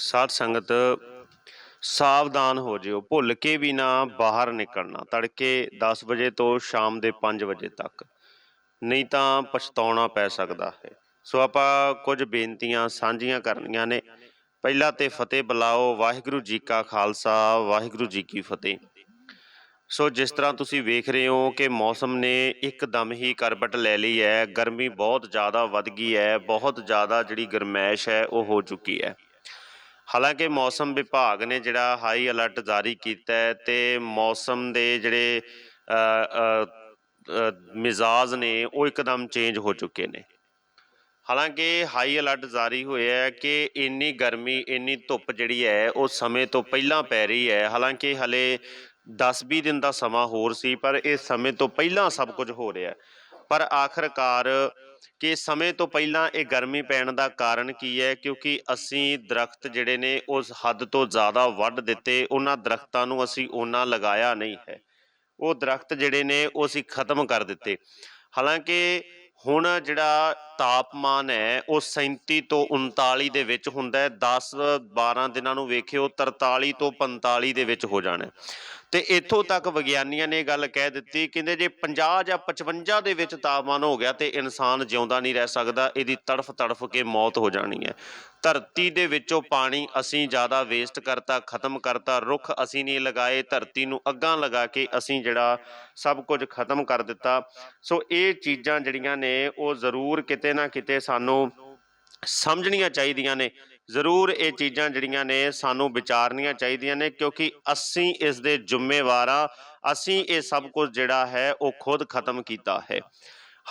ਸਾਧ ਸੰਗਤ ਸਾਵਧਾਨ ਹੋ ਜਿਓ, ਭੁੱਲ ਕੇ ਵੀ ਨਾ ਬਾਹਰ ਨਿਕਲਣਾ, ਤੜਕੇ 10 ਵਜੇ ਤੋਂ ਸ਼ਾਮ ਦੇ 5 ਵਜੇ ਤੱਕ। ਨਹੀਂ ਤਾਂ ਪਛਤਾਉਣਾ ਪੈ ਸਕਦਾ ਹੈ। ਸੋ ਆਪਾਂ ਕੁਝ ਬੇਨਤੀਆਂ ਸਾਂਝੀਆਂ ਕਰਨੀਆਂ ਨੇ। ਪਹਿਲਾ ਤੇ ਫਤਿਹ ਬੁਲਾਓ, ਵਾਹਿਗੁਰੂ ਜੀ ਕਾ ਖਾਲਸਾ, ਵਾਹਿਗੁਰੂ ਜੀ ਕੀ ਫਤਿਹ। ਸੋ ਜਿਸ ਤਰ੍ਹਾਂ ਤੁਸੀਂ ਵੇਖ ਰਹੇ ਹੋ ਕਿ ਮੌਸਮ ਨੇ ਇੱਕਦਮ ਹੀ ਕਰਵਟ ਲੈ ਲਈ ਹੈ, ਗਰਮੀ ਬਹੁਤ ਜ਼ਿਆਦਾ ਵੱਧ ਗਈ ਹੈ, ਬਹੁਤ ਜ਼ਿਆਦਾ ਜਿਹੜੀ ਗਰਮੈਸ਼ ਹੈ, ਉਹ ਹੋ ਚੁੱਕੀ ਹੈ। ਹਾਲਾਂਕਿ ਮੌਸਮ ਵਿਭਾਗ ਨੇ ਜਿਹੜਾ ਹਾਈ ਅਲਰਟ ਜਾਰੀ ਕੀਤਾ ਹੈ ਤੇ ਮੌਸਮ ਦੇ ਜਿਹੜੇ ਮਿਜ਼ਾਜ ਨੇ ਉਹ ਇੱਕਦਮ ਚੇਂਜ ਹੋ ਚੁੱਕੇ ਨੇ। ਹਾਲਾਂਕਿ ਹਾਈ ਅਲਰਟ ਜਾਰੀ ਹੋਇਆ ਹੈ ਕਿ ਇੰਨੀ ਗਰਮੀ, ਇੰਨੀ ਧੁੱਪ ਜਿਹੜੀ ਹੈ, ਉਹ ਸਮੇਂ ਤੋਂ ਪਹਿਲਾਂ ਪੈ ਰਹੀ ਹੈ। ਹਾਲਾਂਕਿ ਹਲੇ 10-20 ਦਿਨ ਦਾ ਸਮਾਂ ਹੋਰ ਸੀ, ਪਰ ਇਹ ਸਮੇਂ ਤੋਂ ਪਹਿਲਾਂ ਸਭ ਕੁਝ ਹੋ ਰਿਹਾ ਹੈ। ਪਰ ਆਖਰਕਾਰ ਕਿ ਸਮੇਂ ਤੋਂ ਪਹਿਲਾਂ ਇਹ ਗਰਮੀ ਪੈਣ ਦਾ ਕਾਰਨ ਕੀ ਹੈ? ਕਿਉਂਕਿ ਅਸੀਂ ਦਰਖਤ ਜਿਹੜੇ ਨੇ ਉਸ ਹੱਦ ਤੋਂ ਜ਼ਿਆਦਾ ਵੱਢ ਦਿੱਤੇ, ਉਹਨਾਂ ਦਰਖਤਾਂ ਨੂੰ ਅਸੀਂ ਉਹਨਾਂ ਲਗਾਇਆ ਨਹੀਂ ਹੈ। ਉਹ ਦਰਖਤ ਜਿਹੜੇ ਨੇ, ਉਹ ਅਸੀਂ ਖਤਮ ਕਰ ਦਿੱਤੇ। ਹਾਲਾਂਕਿ ਹੁਣ ਜਿਹੜਾ ਤਾਪਮਾਨ ਹੈ, ਉਹ 37 ਤੋਂ 39 ਦੇ ਵਿੱਚ ਹੁੰਦਾ ਹੈ। 10 12 ਦਿਨਾਂ ਨੂੰ ਵੇਖਿਓ 43 ਤੋਂ 45 ਦੇ ਵਿੱਚ ਹੋ ਜਾਣਾ ਤੇ ਇੱਥੋਂ ਤੱਕ ਵਿਗਿਆਨੀਆਂ ਨੇ ਗੱਲ ਕਹਿ ਦਿੱਤੀ, ਕਹਿੰਦੇ ਜੇ 50 ਜਾਂ 55 ਦੇ ਵਿੱਚ ਤਾਪਮਾਨ ਹੋ ਗਿਆ ਤੇ ਇਨਸਾਨ ਜਿਉਂਦਾ ਨਹੀਂ ਰਹਿ ਸਕਦਾ, ਇਹਦੀ ਤੜਫ ਤੜਫ ਕੇ ਮੌਤ ਹੋ ਜਾਣੀ ਹੈ। ਧਰਤੀ ਦੇ ਵਿੱਚੋਂ ਪਾਣੀ ਅਸੀਂ ਜ਼ਿਆਦਾ ਵੇਸਟ ਕਰਤਾ, ਖਤਮ ਕਰਤਾ, ਰੁੱਖ ਅਸੀਂ ਨਹੀਂ ਲਗਾਏ, ਧਰਤੀ ਨੂੰ ਅੱਗਾਂ ਲਗਾ ਕੇ ਅਸੀਂ ਜਿਹੜਾ ਸਭ ਕੁਝ ਖਤਮ ਕਰ ਦਿੱਤਾ। ਸੋ ਇਹ ਚੀਜ਼ਾਂ ਜਿਹੜੀਆਂ ਨੇ, ਉਹ ਜ਼ਰੂਰ ਕਿਤੇ ਨਾ ਕਿਤੇ ਸਾਨੂੰ ਸਮਝਣੀਆਂ ਚਾਹੀਦੀਆਂ ਨੇ। ਜ਼ਰੂਰ ਇਹ ਚੀਜ਼ਾਂ ਜਿਹੜੀਆਂ ਨੇ ਸਾਨੂੰ ਵਿਚਾਰਨੀਆਂ ਚਾਹੀਦੀਆਂ ਨੇ, ਕਿਉਂਕਿ ਅਸੀਂ ਇਸ ਦੇ ਜ਼ਿੰਮੇਵਾਰ ਹਾਂ। ਅਸੀਂ ਇਹ ਸਭ ਕੁਝ ਜਿਹੜਾ ਹੈ, ਉਹ ਖੁਦ ਖਤਮ ਕੀਤਾ ਹੈ।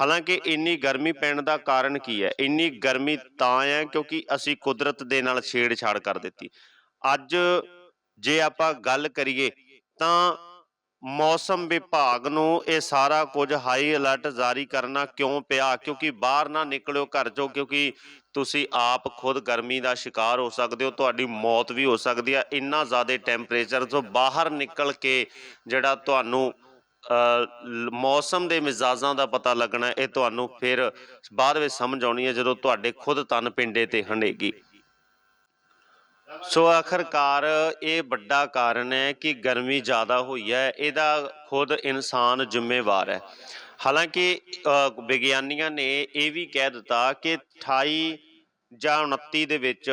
ਹਾਲਾਂਕਿ ਇੰਨੀ ਗਰਮੀ ਪੈਣ ਦਾ ਕਾਰਨ ਕੀ ਹੈ? ਇੰਨੀ ਗਰਮੀ ਤਾਂ ਹੈ ਕਿਉਂਕਿ ਅਸੀਂ ਕੁਦਰਤ ਦੇ ਨਾਲ ਛੇੜਛਾੜ ਕਰ ਦਿੱਤੀ। ਅੱਜ ਜੇ ਆਪਾਂ ਗੱਲ ਕਰੀਏ ਤਾਂ ਮੌਸਮ ਵਿਭਾਗ ਨੂੰ ਇਹ ਸਾਰਾ ਕੁਝ ਹਾਈ ਅਲਰਟ ਜਾਰੀ ਕਰਨਾ ਕਿਉਂ ਪਿਆ? ਕਿਉਂਕਿ ਬਾਹਰ ਨਾ ਨਿਕਲਿਓ ਘਰ ਚੋਂ, ਕਿਉਂਕਿ ਤੁਸੀਂ ਆਪ ਖੁਦ ਗਰਮੀ ਦਾ ਸ਼ਿਕਾਰ ਹੋ ਸਕਦੇ ਹੋ, ਤੁਹਾਡੀ ਮੌਤ ਵੀ ਹੋ ਸਕਦੀ ਹੈ ਇੰਨਾ ਜ਼ਿਆਦਾ ਟੈਂਪਰੇਚਰ ਤੋਂ ਬਾਹਰ ਨਿਕਲ ਕੇ ਜਿਹੜਾ ਤੁਹਾਨੂੰ ਮੌਸਮ ਦੇ ਮਿਜ਼ਾਜਾਂ ਦਾ ਪਤਾ ਲੱਗਣਾ, ਇਹ ਤੁਹਾਨੂੰ ਫਿਰ ਬਾਅਦ ਵਿੱਚ ਸਮਝ ਆਉਣੀ ਹੈ ਜਦੋਂ ਤੁਹਾਡੇ ਖੁਦ ਤਨ ਪਿੰਡੇ ਤੇ ਹੰਡੇਗੀ ਸੋ ਆਖਰਕਾਰ ਇਹ ਵੱਡਾ ਕਾਰਨ ਹੈ ਕਿ ਗਰਮੀ ਜ਼ਿਆਦਾ ਹੋਈ ਹੈ, ਇਹਦਾ ਖੁਦ ਇਨਸਾਨ ਜ਼ਿੰਮੇਵਾਰ ਹੈ। ਹਾਲਾਂਕਿ ਵਿਗਿਆਨੀਆਂ ਨੇ ਇਹ ਵੀ ਕਹਿ ਦਿੱਤਾ ਕਿ 28 ਜਾਂ 29 ਦੇ ਵਿੱਚ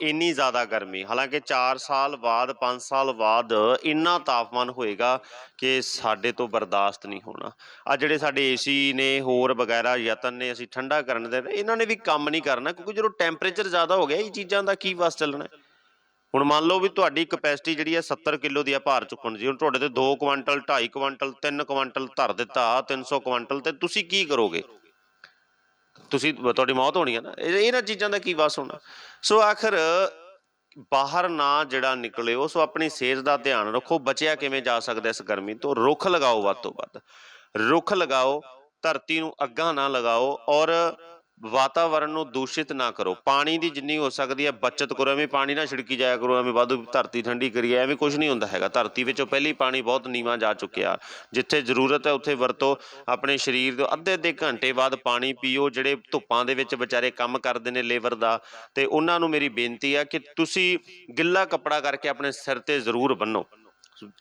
ਇੰਨੀ ਜ਼ਿਆਦਾ ਗਰਮੀ, ਹਾਲਾਂਕਿ 4 ਸਾਲ ਬਾਅਦ 5 ਸਾਲ ਬਾਅਦ ਇੰਨਾ ਤਾਪਮਾਨ ਹੋਏਗਾ ਕਿ ਸਾਡੇ ਤੋਂ ਬਰਦਾਸ਼ਤ ਨਹੀਂ ਹੋਣਾ। ਆ ਜਿਹੜੇ ਸਾਡੇ ਏਸੀ ਨੇ, ਹੋਰ ਵਗੈਰਾ, ਯਤਨ ਨੇ ਅਸੀਂ ਠੰਡਾ ਕਰਨ ਦੇ, ਇਹਨਾਂ ਨੇ ਵੀ ਕੰਮ ਨਹੀਂ ਕਰਨਾ ਕਿਉਂਕਿ ਜਦੋਂ ਟੈਂਪਰੇਚਰ ਜ਼ਿਆਦਾ ਹੋ ਗਿਆ, ਇਹ ਚੀਜ਼ਾਂ ਦਾ ਕੀ ਵਸ ਚੱਲਣਾ ਹੁਣ ਮੰਨ ਲਓ ਵੀ ਤੁਹਾਡੀ ਕਪੈਸਿਟੀ ਜਿਹੜੀ ਹੈ 70 ਕਿਲੋ ਦੀ ਆ ਭਾਰ ਚੁੱਕਣ ਦੀ, ਹੁਣ ਤੁਹਾਡੇ ਤੇ 2 ਕੁਆਂਟਲ 2.5 ਕੁਆਂਟਲ 3 ਕੁਆਂਟਲ ਧਰ ਦਿੱਤਾ 300 ਕੁਆਂਟਲ ਤੇ ਤੁਸੀਂ ਕੀ ਕਰੋਗੇ? ਤੁਸੀਂ ਤੁਹਾਡੀ ਮੌਤ ਹੋਣੀ ਹੈ ਨਾ ਇਹਨਾਂ ਚੀਜ਼ਾਂ ਦਾ ਕੀ ਵਸ ਹੋਣਾ? ਸੋ ਆਖਰ ਬਾਹਰ ਨਾ ਜਿਹੜਾ ਨਿਕਲਿਓ, ਸੋ ਆਪਣੀ ਸਿਹਤ ਦਾ ਧਿਆਨ ਰੱਖੋ, ਬਚਿਆ ਕਿਵੇਂ ਜਾ ਸਕਦਾ ਇਸ ਗਰਮੀ ਤੋਂ? ਰੁੱਖ ਲਗਾਓ ਵੱਧ ਤੋਂ ਵੱਧ। ਰੁੱਖ ਲਗਾਓ, ਧਰਤੀ ਨੂੰ ਅੱਗਾਂ ਨਾ ਲਗਾਓ ਔਰ ਵਾਤਾਵਰਣ ਨੂੰ ਦੂਸ਼ਿਤ ਨਾ ਕਰੋ। ਪਾਣੀ ਦੀ ਜਿੰਨੀ ਹੋ ਸਕਦੀ ਹੈ, ਬਚਤ ਕਰੋ, ਐਵੇਂ ਪਾਣੀ ਨਾ ਛਿੜਕੀ ਜਾਇਆ ਕਰੋ, ਐਵੇਂ ਵਾਧੂ ਧਰਤੀ ਠੰਡੀ ਕਰੀਏ, ਐਵੇਂ ਕੁਝ ਨਹੀਂ ਹੁੰਦਾ ਹੈਗਾ। ਧਰਤੀ ਵਿੱਚੋਂ ਪਹਿਲੀ ਪਾਣੀ ਬਹੁਤ ਨੀਵਾਂ ਜਾ ਚੁੱਕਿਆ। ਜਿੱਥੇ ਜ਼ਰੂਰਤ ਹੈ, ਉੱਥੇ ਵਰਤੋ ਆਪਣੇ ਸਰੀਰ ਦੇ ਅੱਧੇ ਅੱਧੇ ਘੰਟੇ ਬਾਅਦ ਪਾਣੀ ਪੀਓ, ਜਿਹੜੇ ਧੁੱਪਾਂ ਦੇ ਵਿੱਚ ਵਿਚਾਰੇ ਕੰਮ ਕਰਦੇ ਨੇ ਲੇਬਰ ਦਾ। ਤੇ ਉਹਨਾਂ ਨੂੰ ਮੇਰੀ ਬੇਨਤੀ ਹੈ ਕਿ ਤੁਸੀਂ ਗਿੱਲਾ ਕੱਪੜਾ ਕਰਕੇ ਆਪਣੇ ਸਿਰ ਤੇ ਜ਼ਰੂਰ ਬੰਨੋ।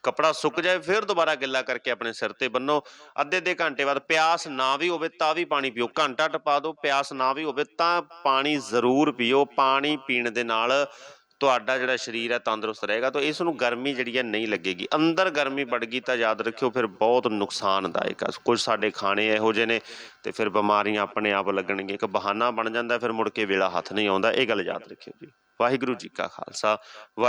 ਕਪੜਾ ਸੁੱਕ ਜਾਏ, ਫਿਰ ਦੁਬਾਰਾ ਗਿੱਲਾ ਕਰਕੇ ਆਪਣੇ ਸਿਰ ਤੇ ਬੰਨੋ। ਅੱਧੇ ਅੱਧੇ ਘੰਟੇ ਬਾਅਦ ਪਿਆਸ ਨਾ ਵੀ ਹੋਵੇ ਤਾਂ ਵੀ ਪਾਣੀ ਪੀਓ। ਘੰਟਾ ਟਪਾ ਦਿਓ, ਪਿਆਸ ਨਾ ਵੀ ਹੋਵੇ ਤਾਂ ਪਾਣੀ ਜ਼ਰੂਰ ਪੀਓ। ਪਾਣੀ ਪੀਣ ਦੇ ਨਾਲ ਤੁਹਾਡਾ ਜਿਹੜਾ ਸਰੀਰ ਹੈ ਤੰਦਰੁਸਤ ਰਹੇਗਾ। ਤਾਂ ਇਸ ਨੂੰ ਗਰਮੀ ਜਿਹੜੀ ਹੈ ਨਹੀਂ ਲੱਗੇਗੀ। ਅੰਦਰ ਗਰਮੀ ਵੜ ਗਈ ਤਾਂ ਯਾਦ ਰੱਖਿਓ, ਫਿਰ ਬਹੁਤ ਨੁਕਸਾਨਦਾਇਕ ਆ। ਕੁਝ ਸਾਡੇ ਖਾਣੇ ਇਹੋ ਜਿਹੇ ਨੇ ਤੇ ਫਿਰ ਬਿਮਾਰੀਆਂ ਆਪਣੇ ਆਪ ਲੱਗਣਗੀਆਂ। ਇੱਕ ਬਹਾਨਾ ਬਣ ਜਾਂਦਾ, ਫਿਰ ਮੁੜ ਕੇ ਵੇਲਾ ਹੱਥ ਨਹੀਂ ਆਉਂਦਾ। ਇਹ ਗੱਲ ਯਾਦ ਰੱਖਿਓ ਜੀ। ਵਾਹਿਗੁਰੂ ਜੀ ਕਾ ਖਾਲਸਾ। ਵਾਹਿ-